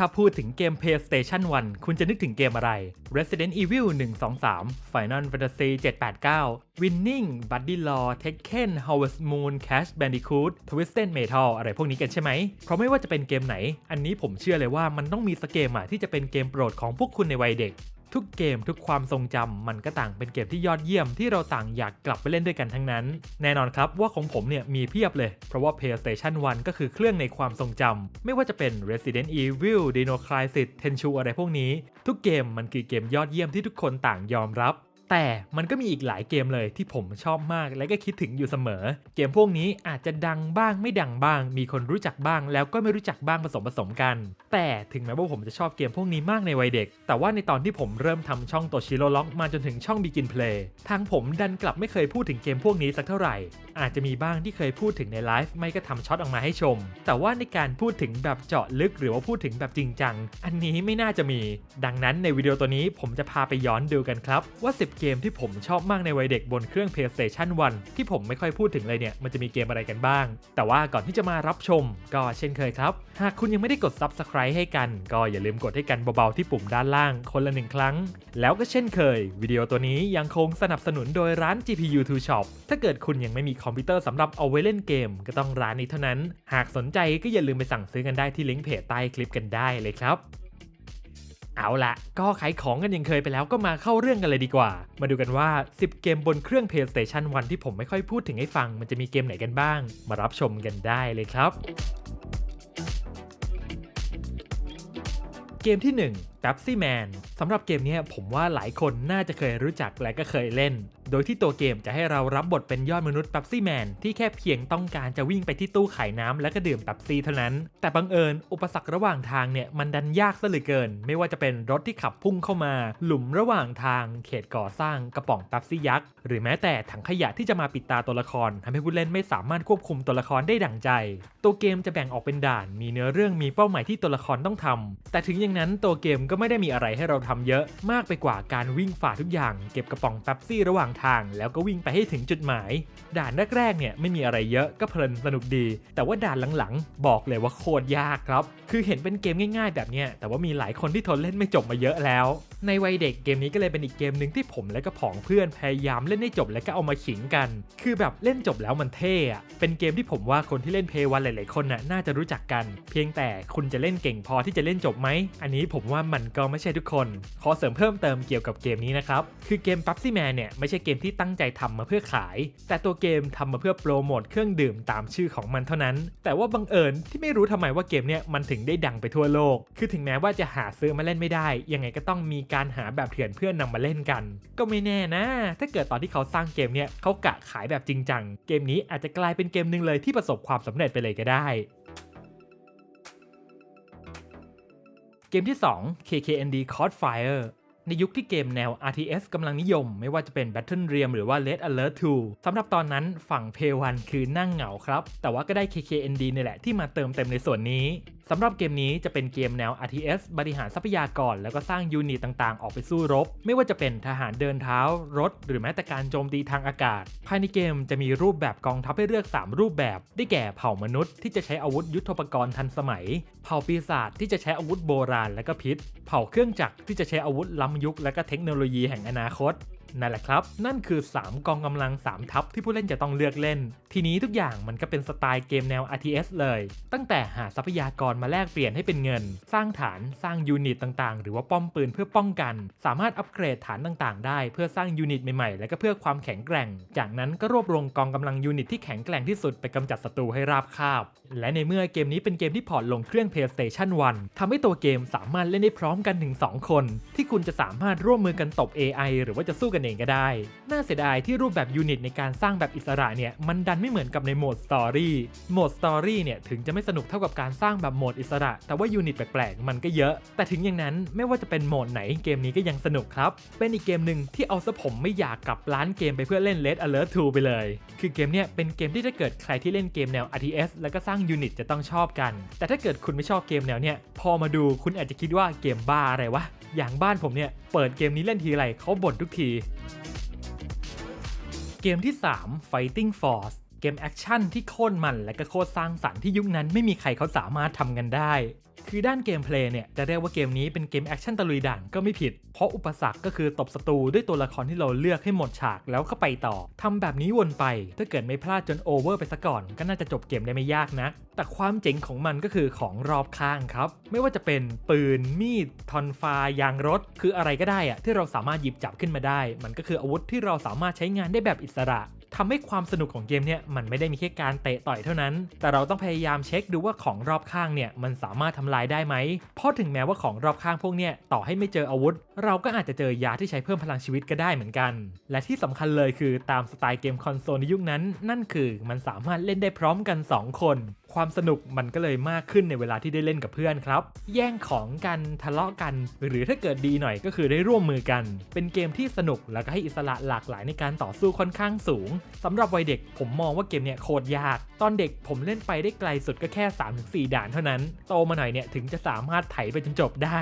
ถ้าพูดถึงเกม PlayStation 1 คุณจะนึกถึงเกมอะไร Resident Evil 123 Final Fantasy 789 Winning Buddy Law Tekken Harvest Moon Crash Bandicoot Twisted Metal อะไรพวกนี้กันใช่ไหม เพราะไม่ว่าจะเป็นเกมไหน อันนี้ผมเชื่อเลยว่ามันต้องมีสกเกมอะที่จะเป็นเกมโปรดของพวกคุณในวัยเด็ก ทุกเกมทุกความทรงจำมันก็ต่างเป็นเกมที่ยอดเยี่ยมที่เราต่างอยากกลับไปเล่นด้วยกันทั้งนั้น แน่นอนครับว่าของผมเนี่ยมีเพียบเลย เพราะว่า PlayStation 1 ก็คือเครื่องในความทรงจำไม่ว่าจะเป็น Resident Evil Dino Crisis Tenchu อะไรพวกนี้ ทุกเกมมันคือเกมยอดเยี่ยมที่ทุกคนต่างยอมรับ แต่มันก็มีอีกหลายเกมเลยที่ผมชอบมากและก็คิดถึงอยู่เสมอ เกมพวกนี้อาจจะดังบ้างไม่ดังบ้าง มีคนรู้จักบ้าง แล้วก็ไม่รู้จักบ้างผสมผสมกัน แต่ถึงแม้ว่าผมจะชอบเกมพวกนี้มากในวัยเด็ก แต่ว่าในตอนที่ผมเริ่มทำช่องโตชิโร่ล็อกมาจนถึงช่อง Begin Play ทางผมดันกลับไม่เคยพูดถึงเกมพวกนี้สักเท่าไหร่ อาจจะมีบ้างที่เคยพูดถึงในไลฟ์ไม่ก็ทำช็อตออกมาให้ชม แต่ว่าในการพูดถึงแบบเจาะลึกหรือว่าพูดถึงแบบจริงจังอันนี้ไม่น่าจะมี ดังนั้นในวิดีโอตัวนี้ผมจะพาไปย้อนดูกันครับว่า 10เกมที่ผมชอบมากในวัยเด็กบนเครื่อง PlayStation 1 ที่ผมไม่ค่อยพูดถึงเลยเนี่ย มันจะมีเกมอะไรกันบ้าง แต่ว่าก่อนที่จะมารับชม ก็เช่นเคยครับ หากคุณยังไม่ได้กด Subscribe ให้กัน ก็อย่าลืมกดให้กันเบาๆที่ปุ่มด้านล่างคนละหนึ่งครั้ง แล้วก็เช่นเคย วิดีโอตัวนี้ยังคงสนับสนุนโดยร้าน GPU 2 Shop ถ้าเกิดคุณยังไม่มีคอมพิวเตอร์สำหรับเอาไว้เล่นเกม ก็ต้องร้านนี้เท่านั้น หากสนใจก็อย่าลืมไปสั่งซื้อกันได้ที่ลิงก์เพจใต้คลิปกันได้เลยครับ เอาละก็ขายของกันยังเคยไปแล้วก็มาเข้าเรื่องกันเลยดีกว่า มาดูกันว่า 10 เกมบนเครื่อง PlayStation 1 ที่ผมไม่ค่อยพูดถึงให้ฟัง มันจะมีเกมไหนกันบ้าง มารับชมกันได้เลยครับ เกมที่ 1 Pepsi Man สำหรับเกมนี้ผมว่าหลายคนน่าจะเคยรู้จักและก็เคยเล่น โดยที่ตัวเกมจะให้เรารับบทเป็นยอดมนุษย์ Pepsi Man ที่แค่เพียงต้องการจะวิ่งไปที่ตู้ขายน้ำและก็ดื่ม Pepsi เท่านั้น แต่บังเอิญอุปสรรคระหว่างทางเนี่ยมันดันยากซะเหลือเกิน ไม่ว่าจะเป็นรถที่ขับพุ่งเข้ามา หลุมระหว่างทาง เขตก่อสร้างกระป๋อง Pepsi ยักษ์หรือแม้แต่ถังขยะที่จะมาปิดตาตัวละครทำให้ผู้เล่นไม่สามารถควบคุมตัวละครได้ดั่งใจ ตัวเกมจะแบ่งออกเป็นด่าน มีเนื้อเรื่องมีเป้าหมายที่ตัวละครต้องทำแต่ถึงอย่างนั้นตัวเกมก็ไม่ได้มีอะไรให้เราทำเยอะ มากไปกว่าการวิ่งฝ่าทุกอย่าง เก็บกระป๋องแป๊บซี่ระหว่างทาง แล้วก็วิ่งไปให้ถึงจุดหมาย ด่านแรกๆเนี่ยไม่มีอะไรเยอะก็เพลินสนุกดี แต่ว่าด่านหลังๆ บอกเลยว่าโคตรยากครับ คือเห็นเป็นเกมง่าย ๆ แบบเนี้ยแต่ว่ามีหลายคนที่ทนเล่นไม่จบมาเยอะแล้วในวัยเด็กเกมนี้ก็เลยเป็นอีกเกมหนึ่งที่ผมและก็ผองเพื่อนพยายามเล่นให้จบแล้วก็เอามาขิงกัน คือแบบเล่นจบแล้วมันเท่อะเป็นเกมที่ผมว่าคนที่เล่นเพย์วันหลาย ๆ คนน่ะน่าจะรู้จักกัน เพียงแต่คุณจะเล่นเก่งพอที่จะเล่นจบไหม อันนี้ผมว่ามันก็ไม่ใช่ทุกคน ขอเสริมเพิ่มเติมเกี่ยวกับเกมนี้นะครับ คือเกม Pepsi Man เนี่ยไม่ใช่เกมที่ตั้งใจทำมาเพื่อขาย แต่ตัวเกมทำมาเพื่อโปรโมทเครื่องดื่มตามชื่อของมันเท่านั้น แต่ว่าบังเอิญที่ไม่รู้ทำไมว่าเกมเนี่ยมันถึงได้ดังไปทั่วโลก คือถึงแม้ว่าจะหาซื้อมาเล่นไม่ได้ ยังไงก็ต้องมีการการหาแบบเถื่อนเพื่อนนำมาเล่นกัน ก็ไม่แน่นะ ถ้าเกิดตอนที่เขาสร้างเกมเนี่ยเขากะขายแบบจริงจัง เกมนี้อาจจะกลายเป็นเกมหนึ่งเลยที่ประสบความสำเร็จไปเลยก็ได้เกมที่ 2 KKND Crossfire ในยุคที่เกมแนว RTS กำลังนิยม ไม่ว่าจะเป็น Battle Realm หรือว่า Red Alert 2 สำหรับตอนนั้นฝั่ง p 1คือนั่งเหงาครับ แต่ว่าก็ได้ KKND นี่แหละที่มาเติมเต็มในส่วนนี้ สำหรับเกมนี้จะเป็นเกมแนว RTS บริหารทรัพยากร แล้วก็สร้างยูนิตต่างๆ ออกไปสู้รบ ไม่ว่าจะเป็นทหารเดินเท้า รถ หรือแม้แต่การโจมตีทางอากาศ ภายในเกมจะมีรูปแบบกองทัพให้เลือก 3 รูปแบบ ได้แก่เผ่ามนุษย์ที่จะใช้อาวุธยุทโธปกรณ์ทันสมัย เผ่าปีศาจที่จะใช้อาวุธโบราณและก็พิษ เผ่าเครื่องจักรที่จะใช้อาวุธล้ำยุคและก็เทคโนโลยีแห่งอนาคต นั่นแหละครับ นั่นคือ 3 กองกำลัง 3 ทัพที่ผู้เล่นจะต้องเลือกเล่น ทีนี้ทุกอย่างมันก็เป็นสไตล์เกมแนว RTS เลย ตั้งแต่หาทรัพยากรมาแลกเปลี่ยนให้เป็นเงิน สร้างฐานสร้างยูนิตต่างๆ หรือว่าป้อมปืนเพื่อป้องกัน สามารถอัปเกรดฐานต่างๆ ได้ เพื่อสร้างยูนิตใหม่ๆ และก็เพื่อความแข็งแกร่ง จากนั้นก็รวบรวมกองกำลังยูนิตที่แข็งแกร่งที่สุดไปกำจัดศัตรูให้ราบคาบ และในเมื่อเกมนี้เป็นเกมที่พอร์ตลงเครื่อง PlayStation 1ทำให้ตัวเกมสามารถเล่นได้พร้อมกันถึง2คน ที่คุณจะสามารถร่วมมือกันตบ AI หรือว่าจะสู้กันเองก็ได้ น่าเสียดายที่รูปแบบยูนิตในการสร้างแบบอิสระเนี่ยมันดันไม่เหมือนกับในโหมดสตอรี่โหมดสตอรี่เนี่ยถึงจะไม่สนุกเท่ากับการสร้างแบบโหมดอิสระ แต่ว่ายูนิตแปลกๆมันก็เยอะ แต่ถึงอย่างนั้นไม่ว่าจะเป็นโหมดไหนเกมนี้ก็ยังสนุกครับ เป็นอีกเกมหนึ่งที่เอาซะผมไม่อยากกลับร้านเกมไปเพื่อเล่น Red Alert 2 ไปเลย คือเกมเนี่ยเป็นเกมที่ถ้าเกิดใครที่เล่นเกมแนว RTS แล้วก็สร้างยูนิตจะต้องชอบกัน แต่ถ้าเกิดคุณไม่ชอบเกมแนวเนี่ยพอมาดูคุณอาจจะคิดว่าเกมบ้าอะไรวะ อย่างบ้านผมเนี่ย เปิดเกมนี้เล่นทีไรเขาบ่นทุกที เกมที่ 3 Fighting Force เกมแอคชั่นที่โคตรมันและก็โคตรสร้างสรรค์ที่ยุคนั้นไม่มีใครเขาสามารถทำกันได้ คือด้านเกมเพลย์เนี่ยจะเรียกว่าเกมนี้เป็นเกมแอคชั่นตะลุยด่านก็ไม่ผิด เพราะอุปสรรคก็คือตบศัตรูด้วยตัวละครที่เราเลือกให้หมดฉากแล้วก็ไปต่อทำแบบนี้วนไป ถ้าเกิดไม่พลาดจนโอเวอร์ไปซะก่อน ก็น่าจะจบเกมได้ไม่ยากนะแต่ความเจ๋งของมันก็คือของรอบข้างครับ ไม่ว่าจะเป็นปืน มีดทอนฟายางรถ คืออะไรก็ได้อะที่เราสามารถหยิบจับขึ้นมาได้ มันก็คืออาวุธที่เราสามารถใช้งานได้แบบอิสระ ทำให้ความสนุกของเกมเนี่ยมันไม่ได้มีแค่การเตะต่อยเท่านั้น แต่เราต้องพยายามเช็คดูว่าของรอบข้างเนี่ยมันสามารถทำลายได้ไหม เพราะถึงแม้ว่าของรอบข้างพวกเนี่ยต่อให้ไม่เจออาวุธ เราก็อาจจะเจอยาที่ใช้เพิ่มพลังชีวิตก็ได้เหมือนกัน และที่สำคัญเลยคือตามสไตล์เกมคอนโซลในยุคนั้น นั่นคือมันสามารถเล่นได้พร้อมกัน 2 คน ความสนุกมันก็เลยมากขึ้นในเวลาที่ได้เล่นกับเพื่อนครับ แย่งของกันทะเลาะกัน หรือถ้าเกิดดีหน่อยก็คือได้ร่วมมือกัน เป็นเกมที่สนุกแล้วก็ให้อิสระหลากหลายในการต่อสู้ค่อนข้างสูงสำหรับวัยเด็กผมมองว่าเกมเนี่ยโคตรยาก ตอนเด็กผมเล่นไปได้ไกลสุดก็แค่ 3-4 ด่านเท่านั้น โตมาหน่อยเนี่ยถึงจะสามารถไถไปจนจบได้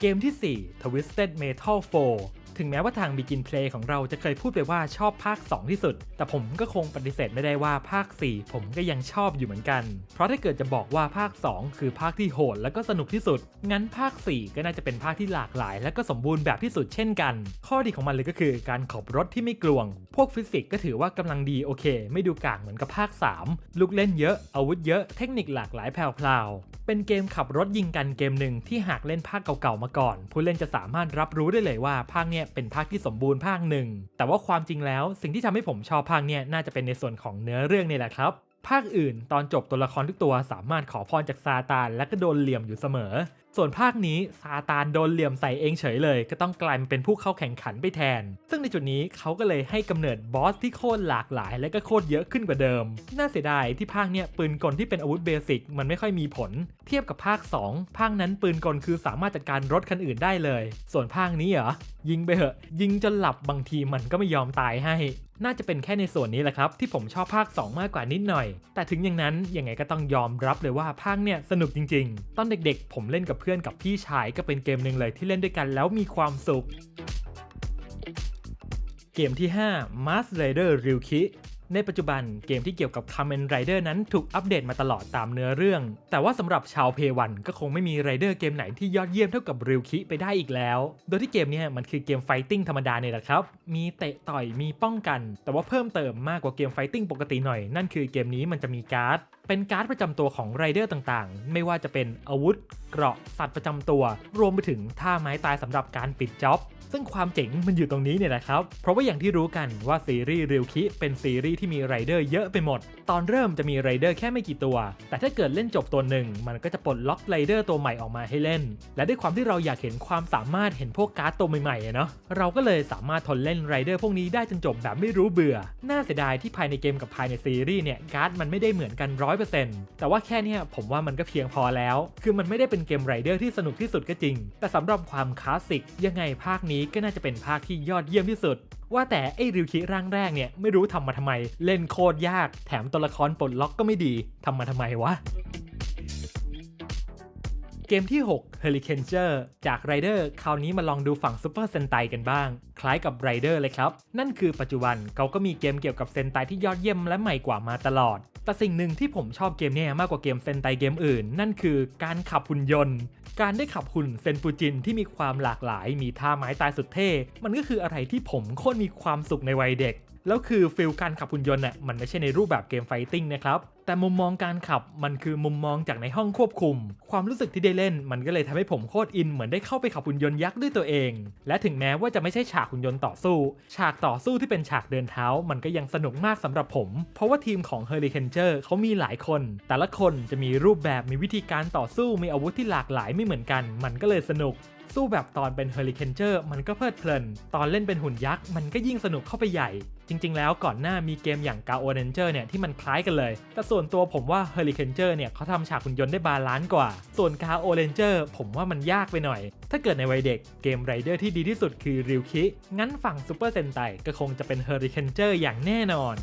เกมที่ 4 Twisted Metal 4 ถึงแม้ว่าทาง Begin Play ของเราจะเคยพูดไปว่าชอบภาค 2 ที่สุด แต่ผมก็คงปฏิเสธไม่ได้ว่าภาค 4 ผมก็ยังชอบอยู่เหมือนกัน เพราะถ้าเกิดจะบอกว่าภาค 2 คือภาคที่โหดและก็สนุกที่สุด งั้นภาค 4 ก็น่าจะเป็นภาคที่หลากหลาย และก็สมบูรณ์แบบที่สุดเช่นกัน ข้อดีของมันเลยก็คือการขับรถที่ไม่กลวง พวกฟิสิกส์ก็ถือว่ากำลังดีโอเค ไม่ดูกากเหมือนกับภาค 3 ลูกเล่นเยอะอาวุธเยอะเทคนิคหลากหลายแพรว เป็นเกมขับรถยิงกันเกมหนึ่งที่หากเล่นภาคเก่าๆมาก่อน ผู้เล่นจะสามารถรับรู้ได้เลยว่าภาคเนี้ยเป็นภาคที่สมบูรณ์ภาคหนึ่ง แต่ว่าความจริงแล้วสิ่งที่ทำให้ผมชอบภาคเนี้ยน่าจะเป็นในส่วนของเนื้อเรื่องนี่แหละครับภาคอื่นตอนจบตัวละครทุกตัวสามารถขอพรจากซาตานและก็โดนเหลี่ยมอยู่เสมอ ส่วนภาคนี้ซาตานโดนเหลี่ยมใส่เองเฉยเลย ก็ต้องกลายมาเป็นผู้เข้าแข่งขันไปแทน ซึ่งในจุดนี้เขาก็เลยให้กำเนิดบอสที่โคตรหลากหลาย และก็โคตรเยอะขึ้นกว่าเดิม น่าเสียดายที่ภาคเนี้ยปืนกลที่เป็นอาวุธเบสิกมันไม่ค่อยมีผล เทียบกับภาค 2 ภาคนั้นปืนกลคือสามารถจัดการรถคันอื่นได้เลย ส่วนภาคนี้เหรอยิงไปเหอะ ยิงจนหลับบางทีมันก็ไม่ยอมตายให้ น่าจะเป็นแค่ในส่วนนี้แหละครับ ที่ผมชอบภาค 2 มากกว่านิดหน่อย แต่ถึงอย่างนั้นยังไงก็ต้องยอมรับเลยว่าภาคเนี่ยสนุกจริง ๆ ตอนเด็กๆ ผมเล่นกับเพื่อนกับพี่ชายก็เป็นเกมหนึ่งเลยที่เล่นด้วยกันแล้วมีความสุข เกมที่ 5 Mask Rider Ryuki ในปัจจุบันเกมที่เกี่ยวกับ Kamen Rider นั้นถูกอัปเดตมาตลอดตามเนื้อเรื่อง แต่ว่าสำหรับชาวเพวันก็คงไม่มีไรเดอร์เกมไหนที่ยอดเยี่ยมเท่ากับริวคิไปได้อีกแล้ว โดยที่เกมนี้มันคือเกมไฟติ้งธรรมดาเนี่ยแหละครับ มีเตะต่อยมีป้องกัน แต่ว่าเพิ่มเติมมากกว่าเกมไฟติ้งปกติหน่อย นั่นคือเกมนี้มันจะมีการ์ด เป็นการ์ดประจำตัวของไรเดอร์ต่างๆ ไม่ว่าจะเป็นอาวุธ เกราะสัตว์ประจำตัว รวมไปถึงท่าไม้ตายสำหรับการปิดจ็อบ ซึ่งความเจ๋งมันอยู่ตรงนี้เนี่ยแหละครับ เพราะว่าอย่างที่รู้กันว่าซีรีส์ริวคิเป็นซีรีส์ที่มีไรเดอร์เยอะไปหมด ตอนเริ่มจะมีไรเดอร์แค่ไม่กี่ตัว แต่ถ้าเกิดเล่นจบตัวหนึ่ง มันก็จะปลดล็อกไรเดอร์ตัวใหม่ออกมาให้เล่น และด้วยความที่เราอยากเห็นความสามารถเห็นพวกการ์ดตัวใหม่ๆเนาะเราก็เลยสามารถทนเล่นไรเดอร์พวกนี้ได้จนจบแบบไม่รู้เบื่อ น่าเสียดายที่ภายในเกมกับภายในซีรีส์เนี่ยการ์ดมันไม่ได้เหมือนกัน 100%แต่ว่าแค่เนี้ยผมว่ามันก็เพียงพอแล้ว คือมันไม่ได้เป็นเกมไรเดอร์ที่สนุกที่สุดก็จริง แต่สำหรับความคลาสสิกยังไงภาคนี้ก็น่าจะเป็นภาคที่ยอดเยี่ยมที่สุด ว่าแต่ไอ้ริวคิร่างแรกเนี่ยไม่รู้ทำมาทำไม เล่นโคตรยาก แถมตัวละครปลดล็อกก็ไม่ดีทำมาทำไมวะ เกมที่ 6 Hurricane จากไรเดอร์คราวนี้มาลองดูฝั่งซูเปอร์เซนไตกันบ้าง คล้ายกับไรเดอร์เลยครับ นั่นคือปัจจุบันเขาก็มีเกมเกี่ยวกับเซนไตที่ยอดเยี่ยมและใหม่กว่ามาตลอด แต่สิ่งหนึ่งที่ผมชอบเกมนี้มากกว่าเกมเซนไตเกมอื่น นั่นคือการขับหุ่นยนต์ การได้ขับหุ่นเซนปูจินที่มีความหลากหลาย มีท่าไม้ตายสุดเท่ มันก็คืออะไรที่ผมโคตรมีความสุขในวัยเด็ก แล้วคือฟิลการขับหุ่นยนต์น่ะมันไม่ใช่ในรูปแบบเกมไฟติ้งนะครับ แต่มุมมองการขับมันคือมุมมองจากในห้องควบคุม ความรู้สึกที่ได้เล่น มันก็เลยทำให้ผมโคตรอินเหมือนได้เข้าไปขับหุ่นยนต์ยักษ์ด้วยตัวเอง และถึงแม้ว่าจะไม่ใช่ฉากหุ่นยนต์ต่อสู้ ฉากต่อสู้ที่เป็นฉากเดินเท้า มันก็ยังสนุกมากสำหรับผม เพราะว่าทีมของ Hurricane เขามีหลายคน แต่ละคนจะมีรูปแบบมีวิธีการต่อสู้มีอาวุธที่หลากหลายไม่เหมือนกัน มันก็เลยสนุก สู้แบบตอนเป็นเฮอริเคนเจอร์มันก็เพลิดเพลิน ตอนเล่นเป็นหุ่นยักษ์มันก็ยิ่งสนุกเข้าไปใหญ่ จริง ๆ แล้วก่อนหน้ามีเกมอย่าง g a o r a n g e r เนี่ยที่มันคล้ายกันเลย แต่ส่วนตัวผมว่า h u r r i c a n e r เนี่ยเขาทำฉากหุ่นยนต์ได้บาลานซ์กว่า ส่วน g a o r a n g e r ผมว่ามันยากไปหน่อย ถ้าเกิดในวัยเด็กเกมไรเดอร์ที่ดีที่สุดคือริวคิงั้นฝั่ง Super Sentai ก็คงจะเป็น h u r r i c a n e r อย่างแน่นอน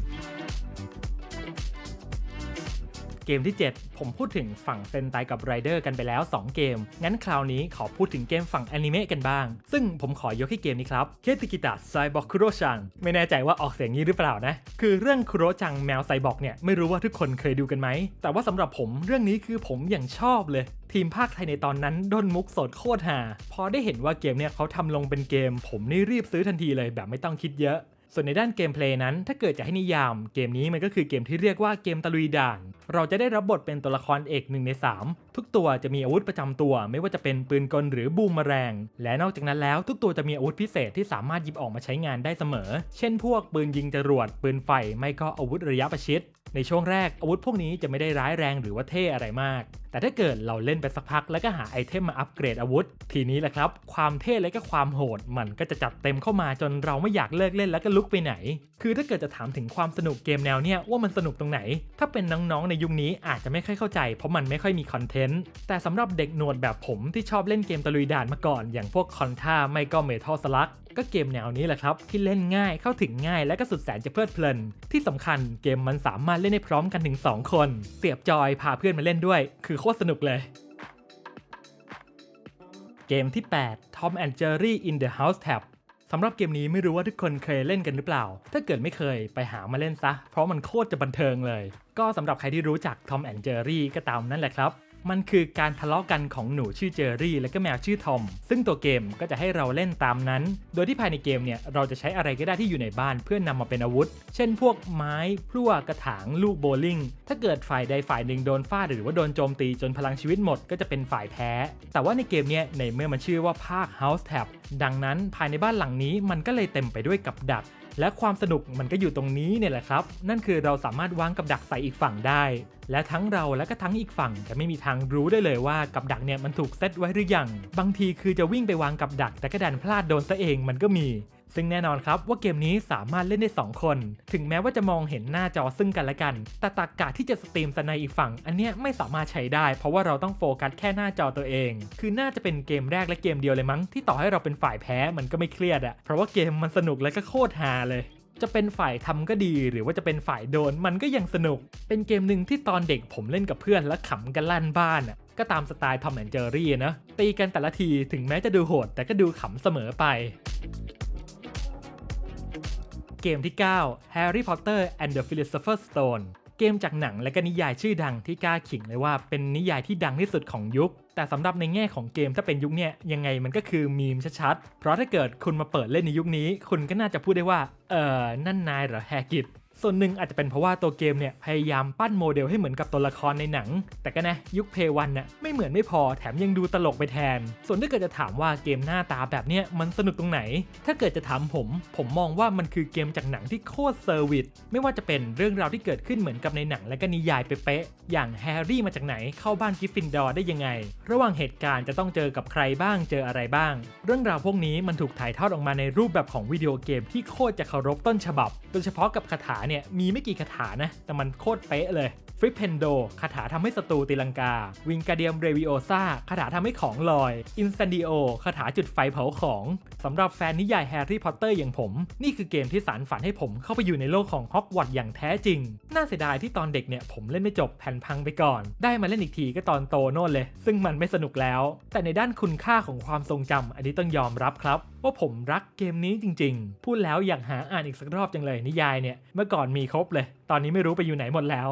เกมที่ 7 ผมพูดถึงฝั่งเซนไตกับไรเดอร์กันไปแล้ว 2 เกม งั้นคราวนี้ขอพูดถึงเกมฝั่งอนิเมะกันบ้าง ซึ่งผมขอยกให้เกมนี้ครับเคติกิตะไซบอร์คุโรชังไม่แน่ใจว่าออกเสียงนี้หรือเปล่านะ คือเรื่องคุโรจังแมวไซบอร์กเนี่ยไม่รู้ว่าทุกคนเคยดูกันไหม แต่ว่าสำหรับผมเรื่องนี้คือผมอย่างชอบเลย ทีมภาคไทยในตอนนั้นด้นมุกสดโคตรหา พอได้เห็นว่าเกมเนี่ยเขาทำลงเป็นเกม ผมนี่รีบซื้อทันทีเลยแบบไม่ต้องคิดเยอะ ส่วนในด้านเกมเพลย์นั้น ถ้าเกิดจะให้นิยาม เกมนี้มันก็คือเกมที่เรียกว่าเกมตะลุยด่าน เราจะได้รับบทเป็นตัวละครเอกหนึ่งใน 3 ทุกตัวจะมีอาวุธประจำตัว ไม่ว่าจะเป็นปืนกลหรือบูมเมอแรง และนอกจากนั้นแล้วทุกตัวจะมีอาวุธพิเศษที่สามารถหยิบออกมาใช้งานได้เสมอ เช่น พวกปืนยิงจรวด ปืนไฟ ไม่ก็อาวุธระยะประชิด ในช่วงแรกอาวุธพวกนี้จะไม่ได้ร้ายแรงหรือว่าเท่อะไรมากแต่ถ้าเกิดเราเล่นไปสักพักแล้วก็หาไอเทมมาอัปเกรดอาวุธ ทีนี้แหละครับ ความเท่และก็ความโหด มันก็จะจัดเต็มเข้ามาจนเราไม่อยากเลิกเล่นแล้วก็ลุกไปไหน คือถ้าเกิดจะถามถึงความสนุกเกมแนวเนี้ยว่ามันสนุกตรงไหน ถ้าเป็นน้องๆในยุคนี้อาจจะไม่ค่อยเข้าใจ เพราะมันไม่ค่อยมีคอนเทนต์ แต่สำหรับเด็กหนวดแบบผมที่ชอบเล่นเกมตะลุยด่านมาก่อน อย่างพวกคอนท่าไม่ก็เมทัลสลักก็เกมแนวนี้แหละครับ ที่เล่นง่ายเข้าถึงง่ายและก็สุดแสนจะเพลิดเพลิน ที่สำคัญเกมมันสามารถเล่นได้พร้อมกันถึง 2 คน เสียบจอยพาเพื่อนมาเล่นด้วย คือโคตรสนุกเลยเกมที่ 8 Tom and Jerry in the House Tab สำหรับเกมนี้ไม่รู้ว่าทุกคนเคยเล่นกันหรือเปล่า ถ้าเกิดไม่เคยไปหามาเล่นซะ เพราะมันโคตรจะบันเทิงเลย ก็สำหรับใครที่รู้จัก Tom and Jerry ก็ตามนั่นแหละครับ มันคือการทะเลาะกันของหนูชื่อเจอรี่ และก็แมวชื่อทอม ซึ่งตัวเกมก็จะให้เราเล่นตามนั้น โดยที่ภายในเกมเนี่ยเราจะใช้อะไรก็ได้ที่อยู่ในบ้านเพื่อนนำมาเป็นอาวุธ เช่นพวกไม้พลั่วกระถางลูกโบลิ่ง ถ้าเกิดฝ่ายใดฝ่ายหนึ่งโดนฟาดหรือว่าโดนโจมตีจนพลังชีวิตหมดก็จะเป็นฝ่ายแพ้ แต่ว่าในเกมเนี่ยในเมื่อมันชื่อว่าภาค House Tab ดังนั้นภายในบ้านหลังนี้มันก็เลยเต็มไปด้วยกับดัก และความสนุกมันก็อยู่ตรงนี้เนี่ยแหละครับ นั่นคือเราสามารถวางกับดักใส่อีกฝั่งได้ และทั้งเราและก็ทั้งอีกฝั่งจะไม่มีทางรู้ได้เลยว่ากับดักเนี่ยมันถูกเซตไว้หรือยัง บางทีคือจะวิ่งไปวางกับดัก แต่ก็ดันพลาดโดนซะเองมันก็มี ซึ่งแน่นอนครับว่าเกมนี้สามารถเล่นได้ 2 คน ถึงแม้ว่าจะมองเห็นหน้าจอซึ่งกันและกัน แต่ตากกะที่จะสตรีมสในอีกฝั่ง อันเนี้ยไม่สามารถใช้ได้ เพราะว่าเราต้องโฟกัสแค่หน้าจอตัวเอง คือน่าจะเป็นเกมแรกและเกมเดียวเลยมั้งที่ต่อให้เราเป็นฝ่ายแพ้มันก็ไม่เครียดอะเพราะว่าเกมมันสนุกและก็โคตรฮาเลยจะเป็นฝ่ายทำก็ดี หรือว่าจะเป็นฝ่ายโดนมันก็ยังสนุก เป็นเกมหนึ่งที่ตอนเด็กผมเล่นกับเพื่อนและขำกันลั่นบ้านอะก็ตามสไตล์ทอมแอนเจอรี่นะตีกันแต่ละทีถึงแม้จะดูโหด แต่ก็ดูขำเสมอไป เกมที่ 9 Harry Potter and the Philosopher's Stone เกมจากหนังและก็นิยายชื่อดังที่กล้าขิงเลยว่าเป็นนิยายที่ดังที่สุดของยุค แต่สำหรับในแง่ของเกมถ้าเป็นยุคเนี้ยยังไงมันก็คือมีมชัดๆ เพราะถ้าเกิดคุณมาเปิดเล่นในยุคนี้ คุณก็น่าจะพูดได้ว่า เออนั่นนายเหรอแฮกิต ส่วนหนึ่งอาจจะเป็นเพราะว่าตัวเกมเนี่ยพยายามปั้นโมเดลให้เหมือนกับตัวละครในหนัง แต่ก็นะยุคเพย์วันน่ะไม่เหมือนไม่พอแถมยังดูตลกไปแทน ส่วนถ้าเกิดจะถามว่าเกมหน้าตาแบบเนี้ยมันสนุกตรงไหน ถ้าเกิดจะถามผม ผมมองว่ามันคือเกมจากหนังที่โคตรเซอร์วิสไม่ว่าจะเป็นเรื่องราวที่เกิดขึ้นเหมือนกับในหนังและก็นิยายเป๊ะๆอย่างแฮร์รี่มาจากไหนเข้าบ้านกิฟฟินดอร์ได้ยังไง ระหว่างเหตุการณ์จะต้องเจอกับใครบ้างเจออะไรบ้าง เรื่องราวพวกนี้มันถูกถ่ายทอดออกมาในรูปแบบของวิดีโอเกมที่โคตรจะเคารพต้นฉบับ โดยเฉพาะกับคาถาเนี่ยมีไม่กี่คาถานะ แต่มันโคตรเป๊ะเลย ฟริปเพนโดคาถาทำให้ศัตรูตีลังกา วิงกาเดียมเรวิโอซาคาถาทำให้ของลอย อิน a นดิโอคาถาจุดไฟเผาของสำหรับแฟนนิยายแฮร์รี่พอตเตอร์อย่างผม นี่คือเกมที่สารฝันให้ผมเข้าไปอยู่ในโลกของฮอกวอตส์อย่างแท้จริง น่าเสียดายที่ตอนเด็กเนี่ยผมเล่นไม่จบแผ่นพังไปก่อน ได้มาเล่นอีกทีก็ตอนโตโน่นเลย ซึ่งมันไม่สนุกแล้ว แต่ในด้านคุณค่าของความทรงจำอันนี้ต้องยอมรับครับ ว่าผมรักเกมนี้จริง ๆ พูดแล้วอยากหาอ่านอีกสักรอบจังเลยนิยายเนี่ยเมื่อก่อนมีครบเลย ตอนนี้ไม่รู้ไปอยู่ไหนหมดแล้ว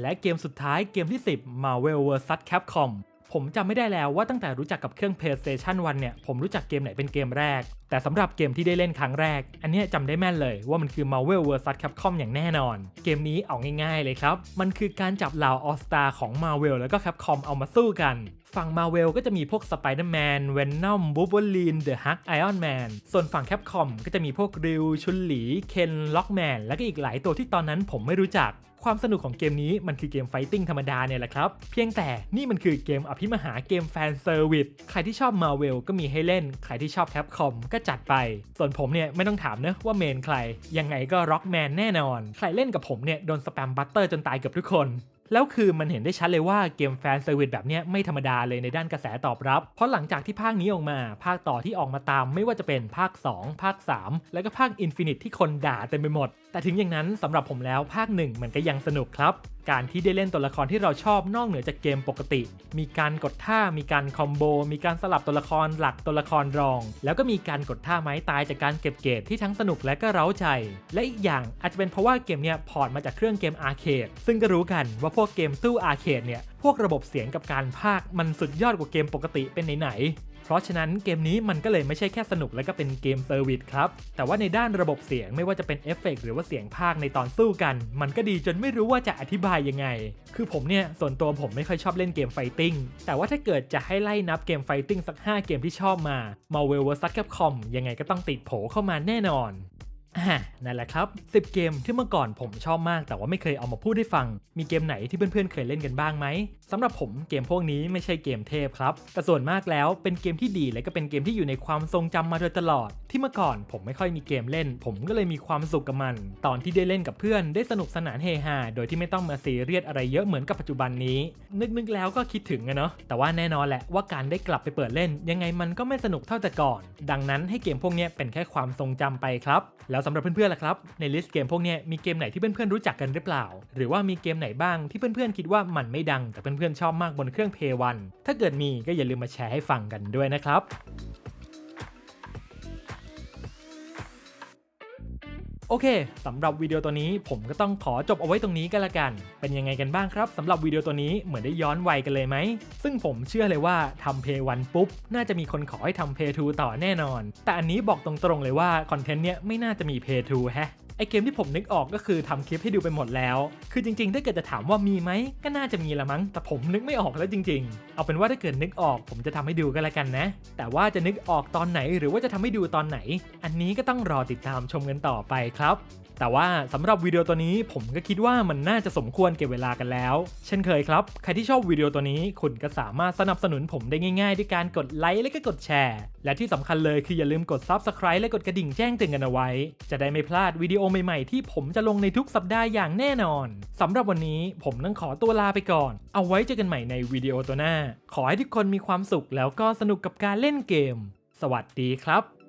และเกมสุดท้ายเกมที่ 10 Marvel vs Capcom ผมจำไม่ได้แล้วว่าตั้งแต่รู้จักกับเครื่อง PlayStation 1 เนี่ย ผมรู้จักเกมไหนเป็นเกมแรก แต่สำหรับเกมที่ได้เล่นครั้งแรก อันนี้จำได้แม่นเลยว่ามันคือ Marvel vs Capcom อย่างแน่นอน เกมนี้เอาง่ายๆเลยครับ มันคือการจับเหล่า All Star ของ Marvel แล้วก็ Capcom เอามาสู้กัน ฝั่ง Marvel ก็จะมีพวก Spider-Man Venom Wolverine The Hulk Iron Man ส่วนฝั่ง Capcom ก็จะมีพวกริวชุนหลี เคนล็อกแมนและก็อีกหลายตัวที่ตอนนั้นผมไม่รู้จัก ความสนุกของเกมนี้มันคือเกมไฟติ้งธรรมดาเนี่ยแหละครับ เพียงแต่นี่มันคือเกมอภิมหาเกมแฟนเซอร์วิสใครที่ชอบ Marvel ก็มีให้เล่น ใครที่ชอบ Capcom ก็จัดไป ส่วนผมเนี่ยไม่ต้องถามเนะว่าเมนใคร ยังไงก็ Rockman แน่นอน ใครเล่นกับผมเนี่ยโดนสแปมบัตเตอร์จนตายเกือบทุกคนแล้วคือมันเห็นได้ชัดเลยว่าเกมแฟนเซอร์วิสแบบเนี้ยไม่ธรรมดาเลยในด้านกระแสตอบรับ เพราะหลังจากที่ภาคนี้ออกมา ภาคต่อที่ออกมาตาม ไม่ว่าจะเป็นภาค 2 ภาค 3 แล้วก็ภาค Infinite ที่คนด่าเต็มไปหมด แต่ถึงอย่างนั้นสำหรับผมแล้วภาค1มันก็ยังสนุกครับ การที่ได้เล่นตัวละครที่เราชอบนอกเหนือจากเกมปกติ มีการกดท่า มีการคอมโบ มีการสลับตัวละครหลักตัวละครรอง แล้วก็มีการกดท่าไม้ตายจากการเก็บเกรดที่ทั้งสนุกและก็เร้าใจ และอีกอย่างอาจจะเป็นเพราะว่าเกมเนี้ยพอร์ตมาจากเครื่องเกมอาร์เคดซึ่งก็รู้กันว่าพวกเกมตู้อาร์เคดเนี่ย พวกระบบเสียงกับการพากมันสุดยอดกว่าเกมปกติเป็นไหนๆ เพราะฉะนั้นเกมนี้มันก็เลยไม่ใช่แค่สนุกและก็เป็นเกมเซอร์วิสครับ แต่ว่าในด้านระบบเสียงไม่ว่าจะเป็นเอฟเฟกต์หรือว่าเสียงพากในตอนสู้กัน มันก็ดีจนไม่รู้ว่าจะอธิบายยังไง คือผมเนี่ย ส่วนตัวผมไม่ค่อยชอบเล่นเกมไฟติ้ง แต่ว่าถ้าเกิดจะให้ไล่นับเกมไฟติ้งสัก 5 เกมที่ชอบมา Marvel vs Capcom ยังไงก็ต้องติดโผเข้ามาแน่นอน นั่นแหละครับ 10 เกมที่เมื่อก่อนผมชอบมาก แต่ว่าไม่เคยเอามาพูดให้ฟัง มีเกมไหนที่เพื่อนๆเคยเล่นกันบ้างไหมสำหรับผมเกมพวกนี้ไม่ใช่เกมเทพครับ แต่ส่วนมากแล้วเป็นเกมที่ดีและก็เป็นเกมที่อยู่ในความทรงจำมาโดยตลอด ที่เมื่อก่อนผมไม่ค่อยมีเกมเล่น ผมก็เลยมีความสุขกับมัน ตอนที่ได้เล่นกับเพื่อนได้สนุกสนานเฮฮาโดยที่ไม่ต้องมาซีเรียสอะไรเยอะเหมือนกับปัจจุบันนี้ นึกๆแล้วก็คิดถึงอะเนาะแต่ว่าแน่นอนแหละว่าการได้กลับไปเปิดเล่น ยังไงมันก็ไม่สนุกเท่าแต่ก่อน ดังนั้นให้เกมพวกนี้เป็นแค่ความทรงจำไปครับแล้วสำหรับเพื่อนๆล่ะครับ ในลิสต์เกมพวกนี้มีเกมไหนที่เพื่อนๆรู้จักกันหรือเปล่า หรือว่ามีเกมไหนบ้างที่เพื่อนๆคิดว่ามันไม่ดังแต่เพื่อนๆชอบมากบนเครื่อง Play 1ถ้าเกิดมีก็อย่าลืมมาแชร์ให้ฟังกันด้วยนะครับ โอเคสำหรับวิดีโอตัวนี้ผมก็ต้องขอจบเอาไว้ตรงนี้กันละกัน เป็นยังไงกันบ้างครับสำหรับวิดีโอตัวนี้เหมือนได้ย้อนวัยกันเลยไหม ซึ่งผมเชื่อเลยว่าทำเพย์วันปุ๊บ น่าจะมีคนขอให้ทำเพย์ทูต่อแน่นอน แต่อันนี้บอกตรงๆเลยว่าคอนเทนต์เนี้ยไม่น่าจะมีเพย์ทูแฮะ อเกมที่ผมนึกออกก็คือทำคลิปให้ดูไปหมดแล้ว คือจริงๆ ถ้าเกิดจะถามว่ามีไหมก็น่าจะมีละมั้ง แต่ผมนึกไม่ออกแล้วจริง ๆ เอาเป็นว่าถ้าเกิดนึกออก ผมจะทำให้ดูกันละกันนะ แต่ว่าจะนึกออกตอนไหนหรือว่าจะทำให้ดูตอนไหน อันนี้ก็ต้องรอติดตามชมกันต่อไปครับ แต่ว่าสำหรับวิดีโอตัวนี้ผมก็คิดว่ามันน่าจะสมควรเก็บเวลากันแล้ว เช่นเคยครับ ใครที่ชอบวิดีโอตัวนี้ คุณก็สามารถสนับสนุนผมได้ง่ายๆ ด้วยการกดไลค์และก็กดแชร์ และที่สำคัญเลยคืออย่าลืมกด Subscribe และกดกระดิ่งแจ้งเตือนกันเอาไว้ จะได้ไม่พลาดวิดีโอใหม่ๆ ที่ผมจะลงในทุกสัปดาห์อย่างแน่นอนสำหรับวันนี้ผมต้องขอตัวลาไปก่อน เอาไว้เจอกันใหม่ในวิดีโอตัวหน้า ขอให้ทุกคนมีความสุขแล้วก็สนุกกับการเล่นเกม สวัสดีครับ